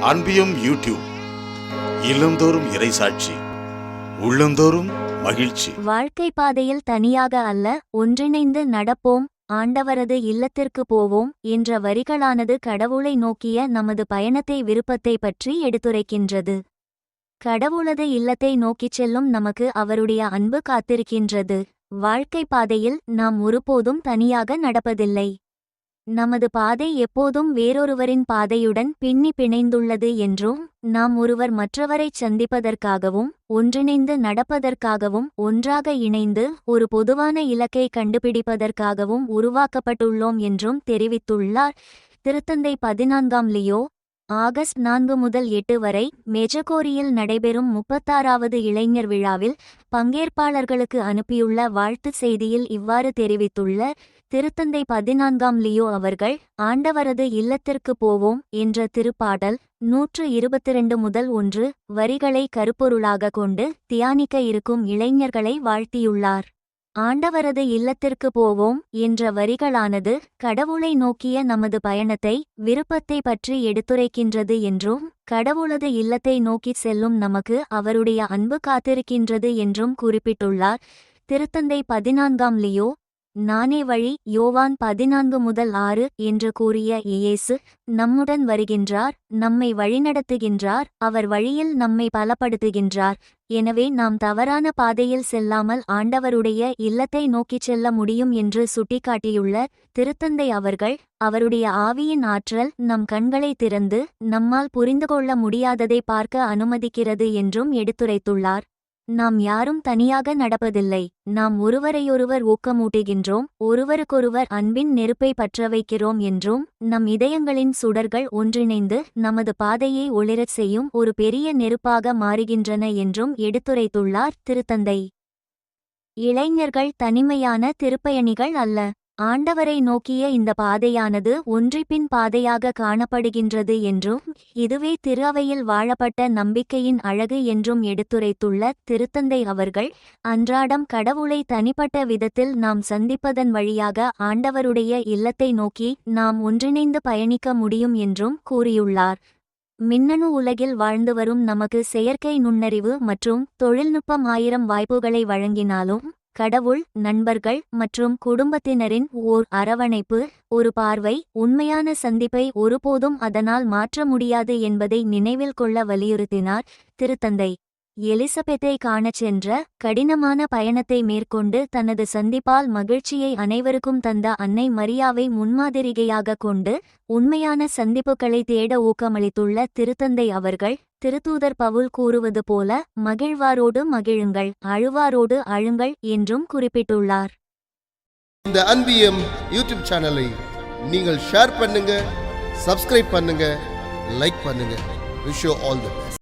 அன்பியும் YouTube இல்லந்தோறும் இறைசாட்சி உள்ளந்தோறும் மகிழ்ச்சி. வாழ்க்கை பாதையில் தனியாக அல்ல ஒன்றிணைந்து நடப்போம் ஆண்டவரது இல்லத்திற்கு போவோம் என்ற வரிகளானது கடவுளை நோக்கிய நமது பயணத்தை விருப்பத்தை பற்றி எடுத்துரைக்கின்றது. கடவுளது இல்லத்தை நோக்கிச் செல்லும் நமக்கு அவருடைய அன்பு காத்திருக்கின்றது. வாழ்க்கை பாதையில் நாம் ஒருபோதும் தனியாக நடப்பதில்லை. நமது பாதை எப்போதும் வேறொருவரின் பாதையுடன் பின்னி பிணைந்துள்ளது என்றும் நாம் ஒருவர் மற்றவரைச் சந்திப்பதற்காகவும் ஒன்றிணைந்து நடப்பதற்காகவும் ஒன்றாக இணைந்து ஒரு பொதுவான இலக்கை கண்டுபிடிப்பதற்காகவும் உருவாக்கப்பட்டுள்ளோம் என்றும் தெரிவித்துள்ளார். திருத்தந்தை பதினான்காம் லியோ ஆகஸ்ட் நான்கு முதல் எட்டு வரை மெஜகோரியில் நடைபெறும் முப்பத்தாறாவது இளைஞர் விழாவில் பங்கேற்பாளர்களுக்கு அனுப்பியுள்ள வாழ்த்துச் செய்தியில் இவ்வாறு தெரிவித்துள்ள திருத்தந்தை பதினான்காம் லியோ அவர்கள் ஆண்டவரது இல்லத்திற்கு போவோம் என்ற திருப்பாடல் நூற்று இருபத்திரண்டு முதல் ஒன்று வரிகளை கருப்பொருளாக கொண்டு தியானிக்க இருக்கும் இளைஞர்களை வாழ்த்தியுள்ளார். ஆண்டவரது இல்லத்திற்கு போவோம் என்ற வரிகளானது கடவுளை நோக்கிய நமது பயணத்தை விருப்பத்தை பற்றி எடுத்துரைக்கின்றது என்றும் கடவுளது இல்லத்தை நோக்கிச் செல்லும் நமக்கு அவருடைய அன்பு காத்திருக்கின்றது என்றும் குறிப்பிட்டுள்ளார். திருத்தந்தை பதினான்காம் லியோ நானே வழி யோவான் பதினான்கு முதல் ஆறு என்று கூறிய இயேசு நம்முடன் வருகின்றார் நம்மை வழிநடத்துகின்றார் அவர் வழியில் நம்மை பலப்படுத்துகின்றார். எனவே நாம் தவறான பாதையில் செல்லாமல் ஆண்டவருடைய இல்லத்தை நோக்கிச் செல்ல முடியும் என்று சுட்டிக்காட்டியுள்ள திருத்தந்தை அவர்கள் அவருடைய ஆவியின் ஆற்றல் நம் கண்களை திறந்து நம்மால் புரிந்து கொள்ள முடியாததை பார்க்க அனுமதிக்கிறது என்றும் எடுத்துரைத்துள்ளார். நாம் யாரும் தனியாக நடப்பதில்லை. நாம் ஒருவரையொருவர் ஊக்கமூட்டுகின்றோம். ஒருவருக்கொருவர் அன்பின் நெருப்பை பற்ற வைக்கிறோம் என்றும் நம் இதயங்களின் சுடர்கள் ஒன்றிணைந்து நமது பாதையை ஒளிரச் செய்யும் ஒரு பெரிய நெருப்பாக மாறுகின்றன என்றும் எடுத்துரைத்துள்ளார் திருத்தந்தை. இளைஞர்கள் தனிமையான திருப்பயணிகள் அல்ல. ஆண்டவரை நோக்கிய இந்த பாதையானது ஒன்றிப்பின் பாதையாக காணப்படுகின்றது என்றும் இதுவே திரு அவையில் வாழப்பட்ட நம்பிக்கையின் அழகு என்றும் எடுத்துரைத்துள்ள திருத்தந்தை அவர்கள் அன்றாடம் கடவுளை தனிப்பட்ட விதத்தில் நாம் சந்திப்பதன் வழியாக ஆண்டவருடைய இல்லத்தை நோக்கி நாம் ஒன்றிணைந்து பயணிக்க முடியும் என்றும் கூறியுள்ளார். மின்னணு உலகில் வாழ்ந்து வரும் நமக்கு செயற்கை நுண்ணறிவு மற்றும் தொழில்நுட்பம் ஆயிரம் வாய்ப்புகளை வழங்கினாலும் கடவுள் நண்பர்கள் மற்றும் குடும்பத்தினரின் ஓர் அரவணைப்பு ஒரு பார்வை உண்மையான சந்திப்பை ஒருபோதும் அதனால் மாற்ற முடியாது என்பதை நினைவில் கொள்ள வலியுறுத்தினார் திருத்தந்தை. எலிசபெத்தை காணச் சென்ற கடினமான பயணத்தை மேற்கொண்டு தனது சந்திப்பால் மகிழ்ச்சியை அனைவருக்கும் தந்த அன்னை மரியாவை முன்மாதிரிகையாக கொண்டு உண்மையான சந்திப்புகளை தேட ஊக்கமளித்துள்ள திருத்தந்தை அவர்கள் திருத்தூதர் பவுல் கூறுவது போல மகிழ்வாரோடு மகிழுங்கள் அழுவாரோடு அழுங்கள் என்றும் குறிப்பிட்டுள்ளார். இந்த அன்பியம் யூடியூப் சேனலை நீங்கள் ஷேர் பண்ணுங்க சப்ஸ்கிரைப் பண்ணுங்க லைக் பண்ணுங்க. Wish all the